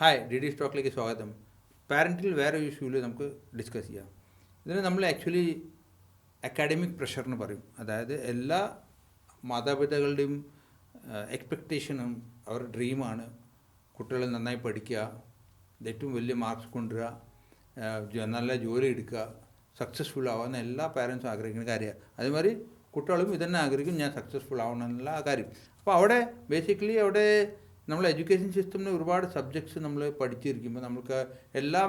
Hi D D സ്റ്റോക്കിലേക്ക് സ്വാഗതം. പാരന്റിൽ വേറെ ഒരു ഇഷ്യൂവിൽ നമുക്ക് ഡിസ്കസ് ചെയ്യാം. ഇതിന് നമ്മൾ ആക്ച്വലി അക്കാഡമിക് പ്രഷർ എന്ന് പറയും. അതായത് എല്ലാ മാതാപിതാക്കളുടെയും എക്സ്പെക്റ്റേഷനും അവരുടെ ഡ്രീമാണ് കുട്ടികൾ നന്നായി പഠിക്കുക ഏറ്റവും വലിയ മാർക്സ് കൊണ്ടുവരിക നല്ല ജോലി എടുക്കുക സക്സസ്ഫുൾ ആവാൻ എല്ലാ പാരൻസും ആഗ്രഹിക്കുന്ന കാര്യമാണ്. അതേമാതിരി കുട്ടികളും ഇതന്നെ ആഗ്രഹിക്കും ഞാൻ സക്സസ്ഫുൾ ആവണം എന്നുള്ള കാര്യം. അപ്പോൾ അവിടെ ബേസിക്കലി അവിടെ നമ്മൾ എഡ്യൂക്കേഷൻ സിസ്റ്റമിന് ഒരുപാട് സബ്ജക്ട്സ് നമ്മൾ പഠിച്ചിരിക്കുമ്പോൾ നമുക്ക് എല്ലാ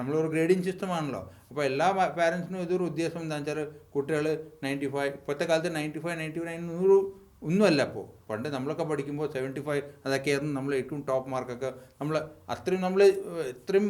നമ്മളൊരു ഗ്രേഡിങ് സിസ്റ്റമാണല്ലോ. അപ്പോൾ എല്ലാ പാരൻസിനും ഇതൊരു ഉദ്ദേശം എന്താണെന്ന് വെച്ചാൽ കുട്ടികൾ നയന്റി ഫൈവ് ഇപ്പോഴത്തെ കാലത്ത് നയന്റി ഫൈവ് നയന്റി നയൻ നൂറ് ഒന്നുമല്ല അപ്പോൾ പണ്ട് നമ്മളൊക്കെ പഠിക്കുമ്പോൾ സെവന്റി ഫൈവ് അതൊക്കെയായിരുന്നു നമ്മൾ ഏറ്റവും ടോപ്പ് മാർക്കൊക്കെ നമ്മൾ അത്രയും നമ്മൾ ഇത്രയും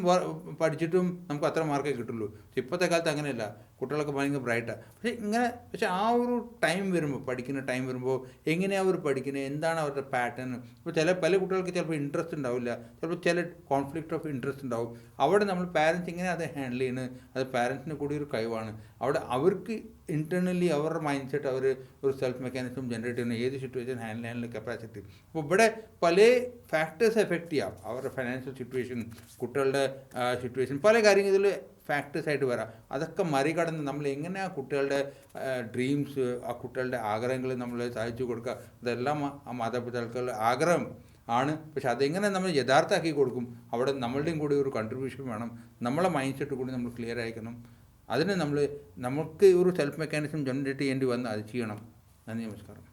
പഠിച്ചിട്ടും നമുക്ക് അത്ര മാർക്കേ കിട്ടുള്ളൂ. പക്ഷെ ഇപ്പോഴത്തെ കാലത്ത് അങ്ങനെയല്ല. കുട്ടികളൊക്കെ ഭയങ്കര ബ്രൈറ്റാണ് പക്ഷേ ഇങ്ങനെ പക്ഷെ ആ ഒരു ടൈം വരുമ്പോൾ പഠിക്കുന്ന ടൈം വരുമ്പോൾ എങ്ങനെയാണ് അവർ പഠിക്കുന്നത് എന്താണ് അവരുടെ പാറ്റേൺ ഇപ്പോൾ ചില പല കുട്ടികൾക്ക് ചിലപ്പോൾ ഇൻട്രസ്റ്റ് ഉണ്ടാവില്ല. ചിലപ്പോൾ ചില കോൺഫ്ലിക്റ്റ് ഓഫ് ഇൻട്രസ്റ്റ് ഉണ്ടാവും. അവിടെ നമ്മൾ പാരൻസ് ഇങ്ങനെ അത് ഹാൻഡിൽ ചെയ്യുന്നത് അത് പാരൻസിന് കൂടി ഒരു കഴിവാണ്. അവിടെ അവർക്ക് ഇന്റേർണലി അവരുടെ മൈൻഡ് സെറ്റ് അവർ ഒരു സെൽഫ് മെക്കാനിസം ജനറേറ്റ് ചെയ്യുന്ന ഏത് സിറ്റുവേഷൻ ഹാൻഡിൽ ചെയ്യാനുള്ള കപ്പാസിറ്റി അപ്പോൾ ഇവിടെ പല ഫാക്ടേഴ്സ് എഫക്റ്റ് ചെയ്യാം. അവരുടെ ഫൈനാൻഷ്യൽ സിറ്റുവേഷൻ കുട്ടികളുടെ സിറ്റുവേഷൻ പല കാര്യങ്ങൾ ഇതിൽ ഫാക്ടേഴ്സ് ആയിട്ട് വരാം. അതൊക്കെ മറികടന്ന് നമ്മൾ എങ്ങനെ ആ കുട്ടികളുടെ ഡ്രീംസ് ആ കുട്ടികളുടെ ആഗ്രഹങ്ങൾ നമ്മൾ സാധിച്ചു കൊടുക്കുക? അതെല്ലാം ആ- മാതാപിതാക്കളുടെ ആഗ്രഹം ആണ്. പക്ഷെ അതെങ്ങനെ നമ്മൾ യഥാർത്ഥമാക്കി കൊടുക്കും? അവിടെ നമ്മളുടെയും കൂടി ഒരു കൺട്രിബ്യൂഷൻ വേണം. നമ്മളെ മൈൻഡ് സെറ്റ് കൂടി നമ്മൾ ക്ലിയർ ആയിരിക്കണം. അതിന് നമ്മൾ നമുക്ക് ഒരു സെൽഫ് മെക്കാനിസം ജനറേറ്റ് ചെയ്യേണ്ടി വന്ന് അത് ചെയ്യണം. നന്ദി നമസ്കാരം.